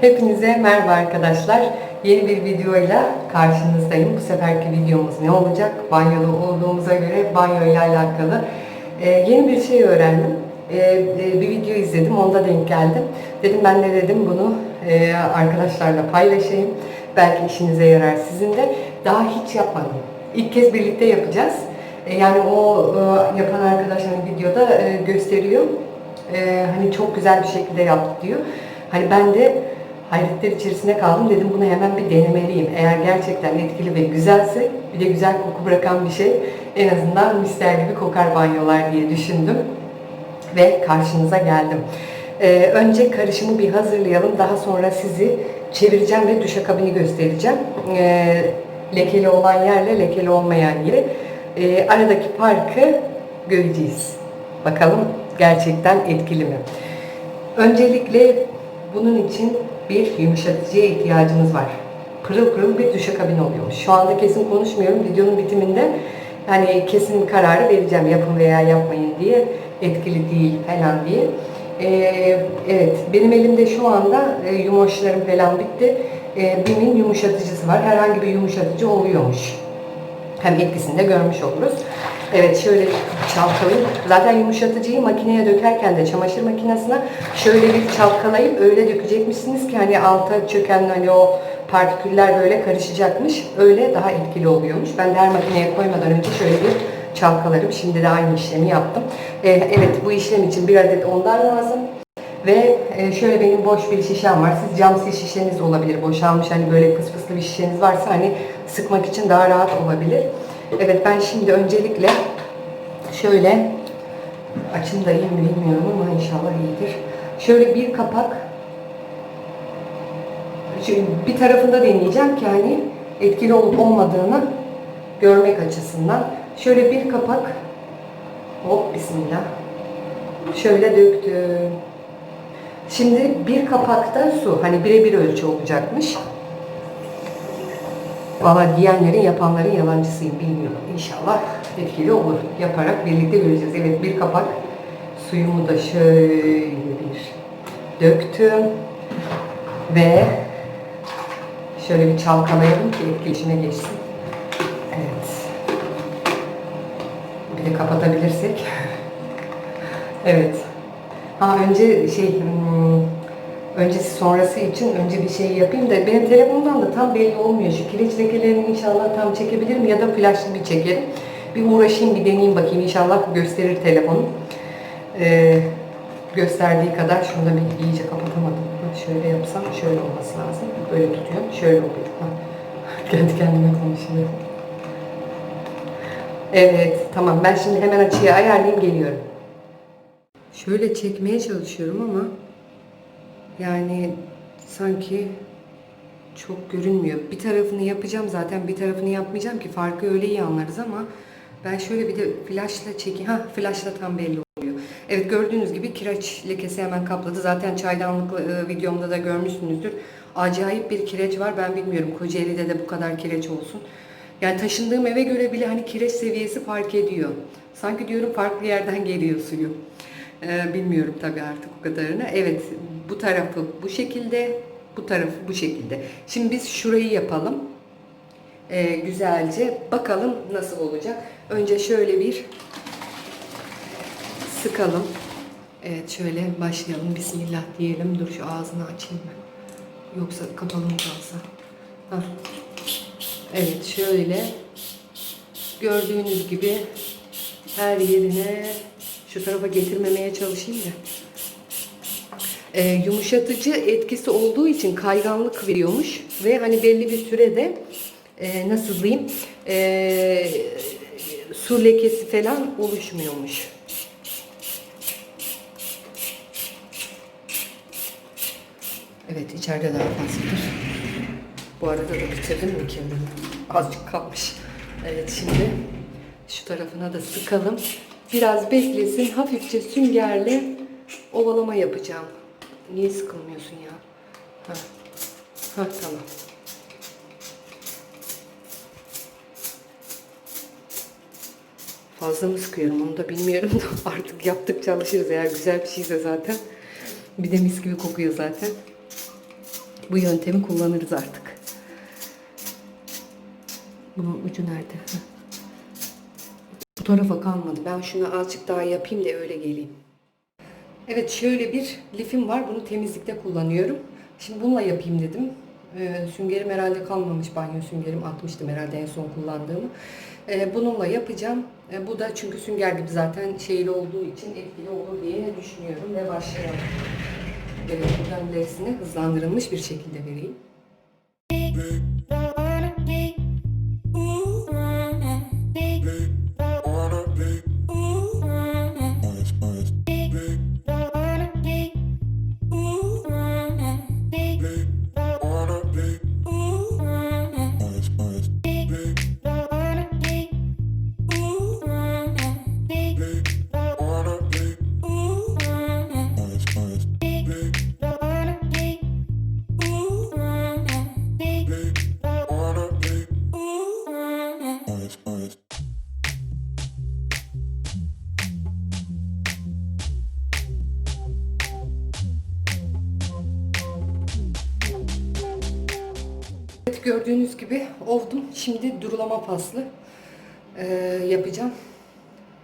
Hepinize merhaba arkadaşlar. Yeni bir videoyla karşınızdayım. Bu seferki videomuz ne olacak? Banyolu olduğumuza göre banyo ile alakalı Ee, yeni bir şey öğrendim. Ee, e, bir video izledim, onda denk geldim. Dedim ben de dedim bunu e, arkadaşlarla paylaşayım. Belki işinize yarar sizin de. Daha hiç yapmadım. İlk kez birlikte yapacağız. E, yani o e, yapan arkadaşların videoda e, gösteriyor. E, hani çok güzel bir şekilde yaptı diyor. Hani ben de hayretler içerisine kaldım. Dedim bunu hemen bir denemeliyim. Eğer gerçekten etkili ve güzelse bir de güzel koku bırakan bir şey en azından mister gibi kokar banyolar diye düşündüm. Ve karşınıza geldim. Ee, önce karışımı bir hazırlayalım. Daha sonra sizi çevireceğim ve duşakabini göstereceğim. Ee, lekeli olan yerle lekeli olmayan yeri. Ee, aradaki farkı göreceğiz. Bakalım gerçekten etkili mi? Öncelikle bunun için bir yumuşatıcıya ihtiyacımız var. Pırıl pırıl bir duşakabin oluyormuş. Şu anda kesin konuşmuyorum. Videonun bitiminde yani kesin kararı vereceğim yapın veya yapmayın diye. Etkili değil falan diye. Ee, evet benim elimde şu anda e, yumoşlarım falan bitti. Ee, BİM'in yumuşatıcısı var. Herhangi bir yumuşatıcı oluyormuş. Hem etkisini de görmüş oluruz. Evet şöyle çalkalayıp zaten yumuşatıcıyı makineye dökerken de çamaşır makinesine şöyle bir çalkalayıp öyle dökecekmişsiniz ki hani alta çöken hani o partiküller böyle karışacakmış. Öyle daha etkili oluyormuş. Ben de her makineye koymadan önce şöyle bir çalkalarım. Şimdi de aynı işlemi yaptım. Ee, evet bu işlem için bir adet ondan lazım. Ve e, şöyle benim boş bir şişem var. Siz cam şişeniz olabilir. Boşalmış hani böyle fısfıslı bir şişeniz varsa hani sıkmak için daha rahat olabilir. Evet ben şimdi öncelikle şöyle açım da iyi mi bilmiyorum ama inşallah iyidir. Şöyle bir kapak bir tarafında deneyeceğim ki hani etkili olup olmadığını görmek açısından. Şöyle bir kapak hop bismillah şöyle döktüm. Şimdi bir kapakta su hani birebir ölçü olacakmış. Valla diyenlerin yapanların yalancısıyım bilmiyorum. İnşallah etkili olur. Yaparak birlikte göreceğiz. Evet bir kapak suyumu da şöyle bir döktüm. Ve şöyle bir çalkalayalım ki etkileşime geçsin. Evet. Bir de kapatabilirsek. evet. Ha önce şey hmm, öncesi sonrası için önce bir şey yapayım da benim telefonumdan da tam belli olmuyor. Şu kireç lekelerini inşallah tam çekebilirim ya da flaşlı bir çekerim. Bir uğraşayım bir deneyeyim bakayım inşallah gösterir telefonum. Ee, gösterdiği kadar şunu da bir iyice kapatamadım. Şöyle yapsam şöyle olması lazım. Böyle tutuyorum. Şöyle oluyor. Kendi kendime konuşuyorum. Evet tamam ben şimdi hemen açıyı ayarlayayım geliyorum. Şöyle çekmeye çalışıyorum ama yani sanki çok görünmüyor. Bir tarafını yapacağım zaten bir tarafını yapmayacağım ki farkı öyle iyi anlarız ama ben şöyle bir de flaşla çekeyim. Ha flaşla tam belli oluyor. Evet gördüğünüz gibi kireç lekesi hemen kapladı. Zaten çaydanlık e, videomda da görmüşsünüzdür. Acayip bir kireç var. Ben bilmiyorum Kocaeli'de de bu kadar kireç olsun. Yani taşındığım eve göre bile hani kireç seviyesi fark ediyor. Sanki diyorum farklı yerden geliyor suyu. Ee, bilmiyorum tabii artık o kadarını. Evet bu tarafı bu şekilde, bu tarafı bu şekilde. Şimdi biz şurayı yapalım. Ee, güzelce bakalım nasıl olacak. Önce şöyle bir sıkalım. Evet şöyle başlayalım. Bismillah diyelim. Dur şu ağzını açayım ben. Yoksa kapalı mı kalsa? Hah. Evet şöyle gördüğünüz gibi her yerine şu tarafa getirmemeye çalışayım da. Ee, yumuşatıcı etkisi olduğu için kayganlık veriyormuş ve hani belli bir sürede e, nasıl diyeyim e, su lekesi falan oluşmuyormuş. Evet içeride daha fazladır. Bu arada da bitirdim mi? Azıcık kalmış. Evet şimdi şu tarafına da sıkalım. Biraz beklesin. Hafifçe süngerle ovalama yapacağım. Niye sıkılmıyorsun ya? Ha. Ha tamam. Fazla mı sıkıyorum onu da bilmiyorum da artık yaptıkça alışırız. Eğer güzel bir şeyse zaten. Bir de mis gibi kokuyor zaten. bu yöntemi kullanırız artık. Bunun ucu nerede? Bu tarafa kalmadı. Ben şunu azıcık daha yapayım da öyle geleyim. Evet şöyle bir lifim var. Bunu temizlikte kullanıyorum. Şimdi bununla yapayım dedim. Ee, süngerim herhalde kalmamış. Banyo süngerim atmıştım herhalde en son kullandığımı. Ee, bununla yapacağım. Ee, bu da çünkü sünger gibi zaten şeyli olduğu için etkili olur diye düşünüyorum ve başlayalım. Evet, buradan ilerisini hızlandırılmış bir şekilde vereyim. Gördüğünüz gibi oldum. Şimdi durulama faslı ee, yapacağım.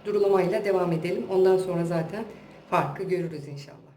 Durulamayla devam edelim. Ondan sonra zaten farkı görürüz inşallah.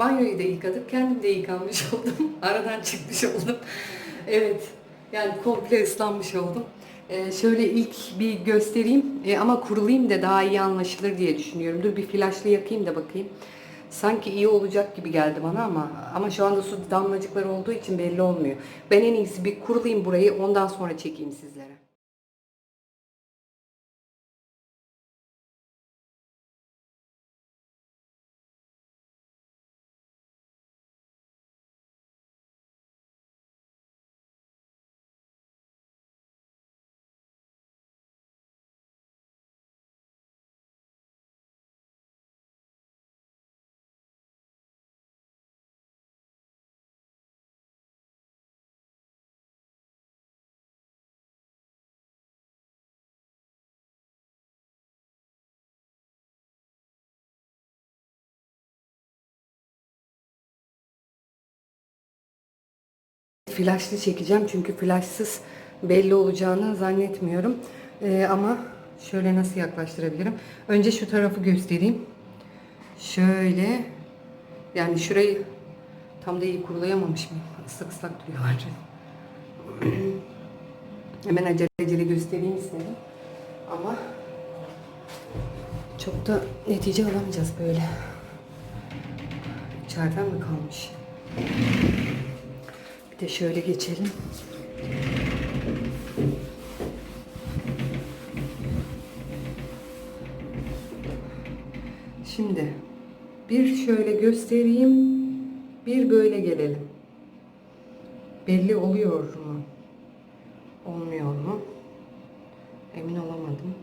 Banyoyu da yıkadık. Kendim de yıkanmış oldum. Aradan çıkmış oldum. Evet, yani komple ıslanmış oldum. Ee, şöyle ilk bir göstereyim Ee, ama kurulayım da daha iyi anlaşılır diye düşünüyorum. Dur bir flaşlı yakayım da bakayım. Sanki iyi olacak gibi geldi bana ama ama şu anda su damlacıkları olduğu için belli olmuyor. Ben en iyisi bir kurulayım burayı ondan sonra çekeyim sizlere. Flaşlı çekeceğim çünkü flaşsız belli olacağını zannetmiyorum. Ee, ama şöyle nasıl yaklaştırabilirim? Önce şu tarafı göstereyim. Şöyle yani şurayı tam da iyi kurulayamamış mı? Islak ıslak duruyorlar. Hemen acele acele göstereyim istedim. Ama çok da netice alamayacağız böyle. İçeriden mi kalmış? De şöyle geçelim. Şimdi bir şöyle göstereyim. Bir böyle gelelim. Belli oluyor mu? Olmuyor mu? Emin olamadım.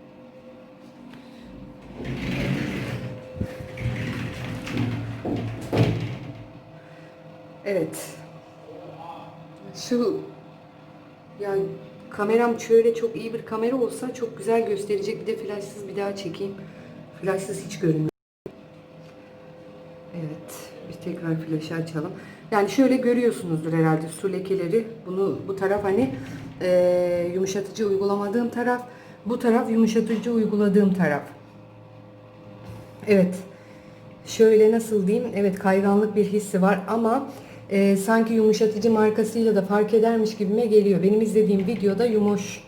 Evet. Şu yani kameram şöyle çok iyi bir kamera olsa çok güzel gösterecek. Bir de flaşsız bir daha çekeyim. Flaşsız hiç görünmüyor. Evet. Bir tekrar flaşı açalım. Yani şöyle görüyorsunuzdur herhalde su lekeleri. Bunu bu taraf hani e, yumuşatıcı uygulamadığım taraf. Bu taraf yumuşatıcı uyguladığım taraf. Evet. Şöyle nasıl diyeyim? Evet kayganlık bir hissi var ama e, sanki yumuşatıcı markasıyla da fark edermiş gibime geliyor. Benim izlediğim videoda yumoş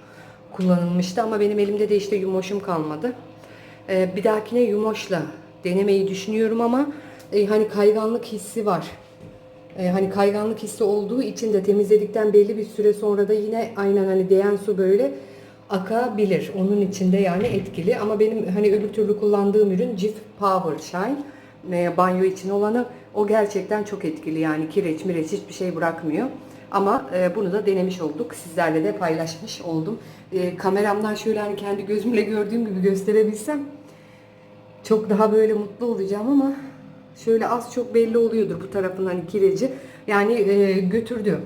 kullanılmıştı ama benim elimde de işte yumoşum kalmadı. E, bir dahakine yumoşla denemeyi düşünüyorum ama e, hani kayganlık hissi var. E, hani kayganlık hissi olduğu için de temizledikten belli bir süre sonra da yine aynen hani değen su böyle akabilir. Onun içinde yani etkili ama benim hani öbür türlü kullandığım ürün Cif Power Shine banyo için olanı o gerçekten çok etkili yani kireç mireç hiçbir şey bırakmıyor. Ama e, bunu da denemiş olduk. Sizlerle de paylaşmış oldum. E, kameramdan şöyle hani kendi gözümle gördüğüm gibi gösterebilsem çok daha böyle mutlu olacağım ama şöyle az çok belli oluyordur bu tarafın hani kireci. Yani e, götürdü.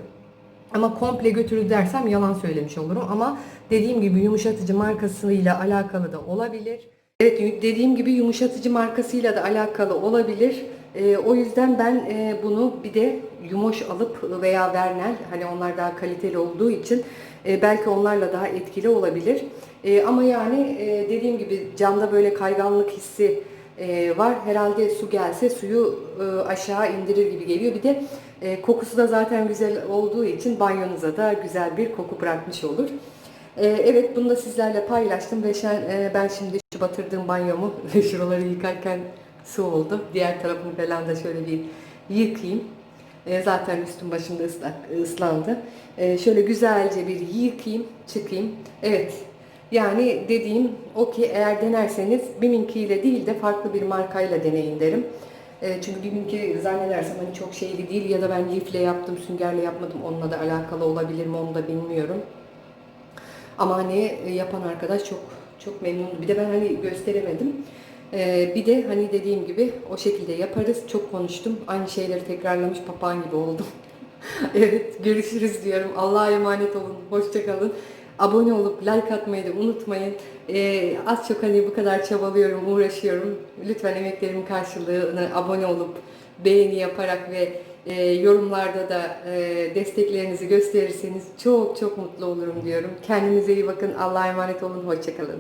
Ama komple götürdü dersem yalan söylemiş olurum. Ama dediğim gibi yumuşatıcı markasıyla alakalı da olabilir. Evet dediğim gibi yumuşatıcı markasıyla da alakalı olabilir. E, o yüzden ben e, bunu bir de Yumoş alıp veya Vernel hani onlar daha kaliteli olduğu için e, belki onlarla daha etkili olabilir. E, ama yani e, dediğim gibi camda böyle kayganlık hissi e, var. Herhalde su gelse suyu e, aşağı indirir gibi geliyor. Bir de e, kokusu da zaten güzel olduğu için banyonuza da güzel bir koku bırakmış olur. E, evet bunu da sizlerle paylaştım ve şen- e, ben şimdi şu batırdığım banyomu şuraları yıkarken su oldu. Diğer tarafını falan da şöyle bir yıkayayım. E, zaten üstüm başım da ıslak, ıslandı. E, şöyle güzelce bir yıkayayım, çıkayım. Evet, yani dediğim o ki eğer denerseniz Biminki değil de farklı bir markayla deneyin derim. Çünkü Biminki zannedersem hani çok şeyli değil ya da ben lifle yaptım, süngerle yapmadım. Onunla da alakalı olabilir mi onu da bilmiyorum. Ama hani e, yapan arkadaş çok çok memnundu. Bir de ben hani gösteremedim. Ee, bir de hani dediğim gibi o şekilde yaparız. Çok konuştum. Aynı şeyleri tekrarlamış papağan gibi oldum. evet görüşürüz diyorum. Allah'a emanet olun. Hoşçakalın. Abone olup like atmayı da unutmayın. Ee, az çok hani bu kadar çabalıyorum, uğraşıyorum. Lütfen emeklerimin karşılığını abone olup beğeni yaparak ve e, yorumlarda da e, desteklerinizi gösterirseniz çok çok mutlu olurum diyorum. Kendinize iyi bakın. Allah'a emanet olun. Hoşçakalın.